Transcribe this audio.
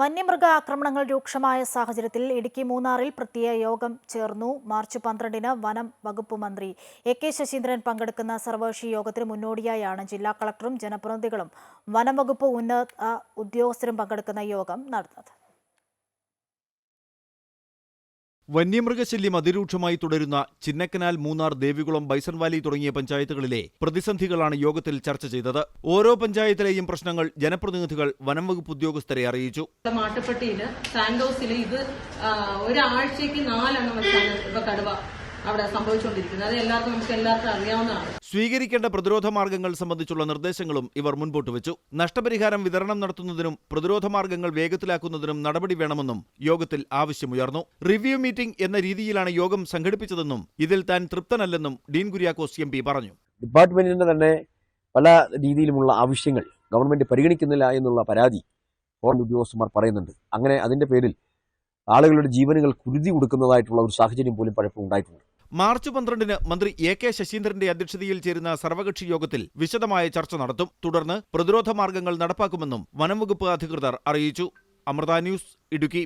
വന്യമൃഗ ആക്രമണങ്ങൾ രൂക്ഷമായ സാഹചര്യത്തിൽ ഇടുക്കി മൂന്നാറിൽ പ്രത്യേക യോഗം ചേർന്നു. മാർച്ച് പന്ത്രണ്ടിന് വനം വകുപ്പ് മന്ത്രി എ കെ ശശീന്ദ്രൻ പങ്കെടുക്കുന്ന സർവകക്ഷി യോഗത്തിന് മുന്നോടിയായാണ് ജില്ലാ കളക്ടറും ജനപ്രതിനിധികളും വനം വകുപ്പ് ഉന്നത ഉദ്യോഗസ്ഥരും പങ്കെടുക്കുന്ന യോഗം നടന്നത്. വന്യമൃഗശല്യം അതിരൂക്ഷമായി തുടരുന്ന ചിന്നക്കനാൽ മൂന്നാർ ദേവികുളം ബൈസൺ വാലി തുടങ്ങിയ പഞ്ചായത്തുകളിലെ പ്രതിസന്ധികളാണ് യോഗത്തിൽ ചർച്ച ചെയ്തത്. ഓരോ പഞ്ചായത്തിലെയും പ്രശ്നങ്ങൾ ജനപ്രതിനിധികൾ വനം വകുപ്പ് ഉദ്യോഗസ്ഥരെ അറിയിച്ചു. ഇവിടെ മാട്ടുപ്പെട്ടിയിൽ സാൻഡോസിൽ ഇത് ഒരാഴ്ചയ്ക്ക് നാലെണ്ണം വെച്ചാണ് ഇപ്പൊ കടുവ അവിടെ സംഭവിച്ചുകൊണ്ടിരിക്കുന്നത്. അത് എല്ലാവർക്കും നമുക്ക് എല്ലാവർക്കും അറിയാവുന്നതാണ്. സ്വീകരിക്കേണ്ട പ്രതിരോധ മാർഗങ്ങൾ സംബന്ധിച്ചുള്ള നിർദ്ദേശങ്ങളും ഇവർ മുൻപോട്ട് വെച്ചു. നഷ്ടപരിഹാരം വിതരണം നടത്തുന്നതിനും പ്രതിരോധ മാർഗങ്ങൾ വേഗത്തിലാക്കുന്നതിനും നടപടി വേണമെന്നും യോഗത്തിൽ ആവശ്യമുയർന്നു. റിവ്യൂ മീറ്റിംഗ് എന്ന രീതിയിലാണ് യോഗം സംഘടിപ്പിച്ചതെന്നും ഇതിൽ താൻ തൃപ്തനല്ലെന്നും ഡീൻ കുര്യാക്കോസ് എം പി പറഞ്ഞു. ഡിപ്പാർട്ട്മെന്റിന്റെ തന്നെ പല രീതിയിലുമുള്ള ആവശ്യങ്ങൾ ഗവൺമെന്റ് പരിഗണിക്കുന്നില്ല എന്നുള്ള പരാതി ഫോറൻ ഉദ്യോഗസ്ഥന്മാർ പറയുന്നുണ്ട്. അങ്ങനെ അതിന്റെ പേരിൽ ആളുകളുടെ ജീവനുകൾ കുരുതി കൊടുക്കുന്നതായിട്ടുള്ള ഒരു സാഹചര്യം പോലും പലപ്പോഴും ഉണ്ടായിട്ടുണ്ട്. മാർച്ച് പന്ത്രണ്ടിന് മന്ത്രി എ കെ ശശീന്ദ്രന്റെ അധ്യക്ഷതയിൽ ചേരുന്ന സർവകക്ഷി യോഗത്തിൽ വിശദമായ ചർച്ച നടത്തും. തുടർന്ന് പ്രതിരോധ മാർഗങ്ങൾ നടപ്പാക്കുമെന്നും വനംവകുപ്പ് അധികൃതർ അറിയിച്ചു. അമൃത ന്യൂസ് ഇടുക്കി.